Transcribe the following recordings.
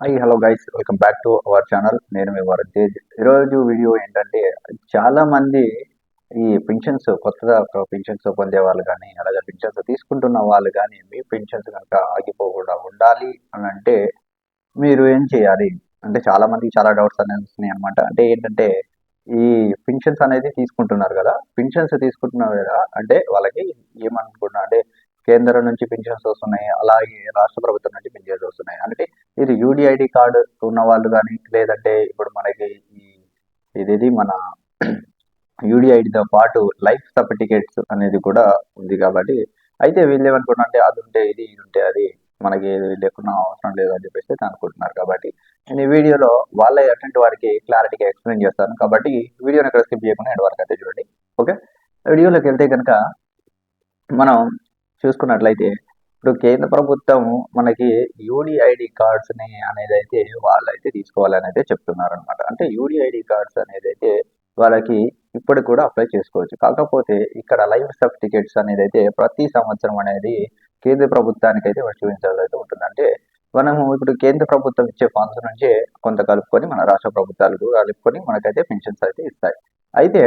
Hi hello guys welcome back to our channel నేను మీ వరద్ తేజ్. ఈరోజు వీడియో ఏంటంటే చాలా మంది ఈ పెన్షన్స్ కొత్తగా పెన్షన్స్ పొందే వాళ్ళు కానీ అలాగే పెన్షన్స్ తీసుకుంటున్న వాళ్ళు కానీ మీ పెన్షన్స్ కనుక ఆగిపోకుండా ఉండాలి అని అంటే మీరు ఏం చేయాలి? అంటే చాలా మందికి చాలా డౌట్స్ అనేది వస్తున్నాయి అనమాట అంటే ఏంటంటే ఈ పెన్షన్స్ అనేది తీసుకుంటున్నారు కదా పెన్షన్స్ తీసుకుంటున్నారు కదా అంటే వాళ్ళకి ఏమనుకుంటున్నా అంటే కేంద్రం నుంచి పెన్షన్స్ వస్తున్నాయి అలాగే రాష్ట్ర ప్రభుత్వం నుంచి పెన్షన్స్ వస్తున్నాయి. అంటే ఇది యూడిఐడి కార్డు ఉన్న వాళ్ళు కానీ లేదంటే ఇప్పుడు మనకి ఈ ఇదేది మన యూడిఐడితో పాటు లైఫ్ సర్టిఫికేట్స్ అనేది కూడా ఉంది కాబట్టి అయితే వీళ్ళు ఏమనుకుంటున్నా అంటే అది ఉంటే ఇది ఇది ఉంటే అది మనకి ఏది లేకుండా అవసరం లేదు అని చెప్పేసి అనుకుంటున్నారు కాబట్టి నేను ఈ వీడియోలో వాళ్ళ అటువంటి వారికి క్లారిటీగా ఎక్స్ప్లెయిన్ చేస్తాను కాబట్టి వీడియోని ఎక్కడ స్కిప్ చేయకుండా ఎండ్ వరకు అయితే చూడండి. ఓకే? వీడియోలోకి వెళ్తే కనుక మనం చూసుకున్నట్లయితే ఇప్పుడు కేంద్ర ప్రభుత్వం మనకి యూడిఐడి కార్డ్స్ని అనేది అయితే వాళ్ళైతే తీసుకోవాలని అయితే చెప్తున్నారు అనమాట అంటే యూడిఐడి కార్డ్స్ అనేది అయితే వాళ్ళకి ఇప్పుడు కూడా అప్లై చేసుకోవచ్చు. కాకపోతే ఇక్కడ లైఫ్ సర్టిఫికేట్స్ అనేది అయితే ప్రతి సంవత్సరం అనేది కేంద్ర ప్రభుత్వానికి అయితే చూపించాల్సి అయితే ఉంటుంది. అంటే మనము ఇప్పుడు కేంద్ర ప్రభుత్వం ఇచ్చే ఫండ్స్ నుంచే కొంత కలుపుకొని మన రాష్ట్ర ప్రభుత్వాలు కలుపుకొని మనకైతే పెన్షన్స్ అయితే ఇస్తాయి. అయితే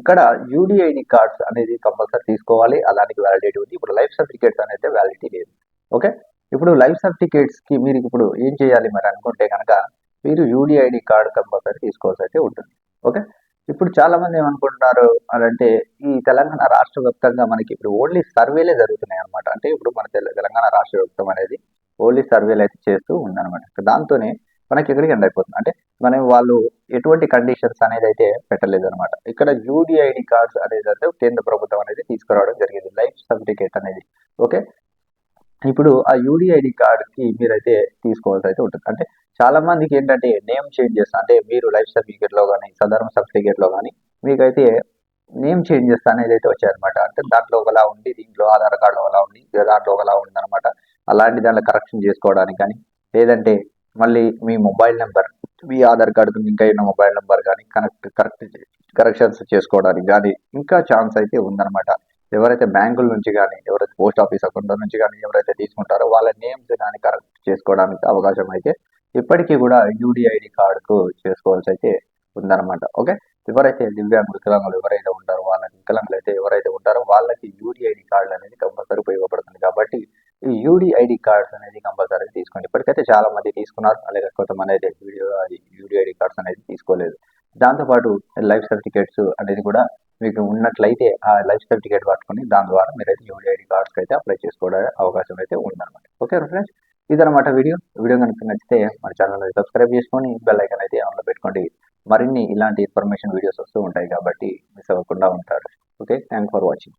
ఇక్కడ యూడిఐడి కార్డ్స్ అనేది కంపల్సరీ తీసుకోవాలి. అలానికి వ్యాలిడిటీ ఉంది. ఇప్పుడు లైఫ్ సర్టిఫికేట్స్ అనేది వ్యాలిడిటీ లేదు. ఓకే ఇప్పుడు లైఫ్ సర్టిఫికేట్స్కి మీరు ఇప్పుడు ఏం చేయాలి మరి అనుకుంటే కనుక మీరు యూడిఐడి కార్డ్ కంపల్సరీ తీసుకోవాల్సి అయితే ఉంటుంది. ఓకే ఇప్పుడు చాలా మంది ఏమనుకుంటున్నారు అంటే ఈ తెలంగాణ రాష్ట్ర వ్యాప్తంగా మనకి ఇప్పుడు ఓన్లీ సర్వేలే జరుగుతున్నాయి అనమాట అంటే ఇప్పుడు మన తెలంగాణ రాష్ట్ర వ్యాప్తం అనేది ఓన్లీ సర్వేలు అయితే చేస్తూ ఉందన్నమాట. దాంతోనే మనకి ఎక్కడికి ఎండ్ అయిపోతుంది? అంటే మనం వాళ్ళు ఎటువంటి కండిషన్స్ అనేది అయితే పెట్టలేదు అనమాట ఇక్కడ యూడిఐడి కార్డ్స్ అనేది అయితే కేంద్ర ప్రభుత్వం అనేది తీసుకురావడం జరిగింది. లైఫ్ సర్టిఫికేట్ అనేది. ఓకే ఇప్పుడు ఆ యూడిఐడి కార్డ్కి మీరైతే తీసుకోవాల్సి అయితే ఉంటుంది. అంటే చాలా మందికి ఏంటంటే నేమ్ చేంజ్ చేస్తా అంటే మీరు లైఫ్ సర్టిఫికేట్లో కానీ సదరం సర్టిఫికేట్లో కానీ మీకైతే నేమ్ చేంజ్ చేస్తా అనేది అయితే వచ్చాయన్నమాట. అంటే దాంట్లో ఒకలా ఉండి దీంట్లో ఆధార్ కార్డులో ఒకలా ఉండి దాంట్లో ఒకలా ఉందన్నమాట. అనమాట అలాంటి దాంట్లో కరెక్షన్ చేసుకోవడానికి కానీ లేదంటే మళ్ళీ మీ మొబైల్ నెంబర్ మీ ఆధార్ కార్డుకు లింక్ అయిన మొబైల్ నెంబర్ కానీ కనెక్ట్ కరెక్ట్ కరెక్షన్స్ చేసుకోవడానికి కానీ ఇంకా ఛాన్స్ అయితే ఉందన్నమాట. ఎవరైతే బ్యాంకుల నుంచి కానీ ఎవరైతే పోస్ట్ ఆఫీస్ అకౌంట్ నుంచి కానీ ఎవరైతే తీసుకుంటారో వాళ్ళ నేమ్స్ కానీ కరెక్ట్ చేసుకోవడానికి అవకాశం అయితే ఇప్పటికీ కూడా యూడిఐడి కార్డుకు చేసుకోవాల్సి అయితే ఉందన్నమాట. ఓకే? ఎవరైతే దివ్యాంగులు వికలాంగులు ఎవరైతే ఉంటారో వాళ్ళ వికలాంగులు అయితే ఎవరైతే ఉంటారో వాళ్ళకి యూడిఐడి కార్డు అనేది కంపల్సరీ ఉపయోగపడుతుంది ఈ యూడిఐడి కార్డ్స్ అనేది కంపల్సరీ తీసుకోండి. ఇప్పటికైతే చాలా మంది తీసుకున్నారు. అలాగే కొంతమంది అయితే వీడియో యూడిఐడి కార్డ్స్ అనేది తీసుకోలేదు. దాంతోపాటు లైఫ్ సర్టిఫికేట్స్ అనేది కూడా మీకు ఉన్నట్లయితే ఆ లైఫ్ సర్టిఫికేట్ పట్టుకొని దాని ద్వారా మీరైతే యూడిఐడి కార్డ్స్కి అయితే అప్లై చేసుకోవడానికి అవకాశం అయితే ఉందన్నమాట. ఓకే ఫ్రెండ్స్ ఇదనమాట వీడియో. వీడియో కనుక నచ్చితే మన ఛానల్ సబ్స్క్రైబ్ చేసుకొని బెల్ ఐకన్ అయితే ఆన్లో పెట్టుకోండి. మరిన్ని ఇలాంటి ఇన్ఫర్మేషన్ వీడియోస్ వస్తూ ఉంటాయి కాబట్టి మిస్ అవ్వకుండా ఉంటారు. Okay thank for watching.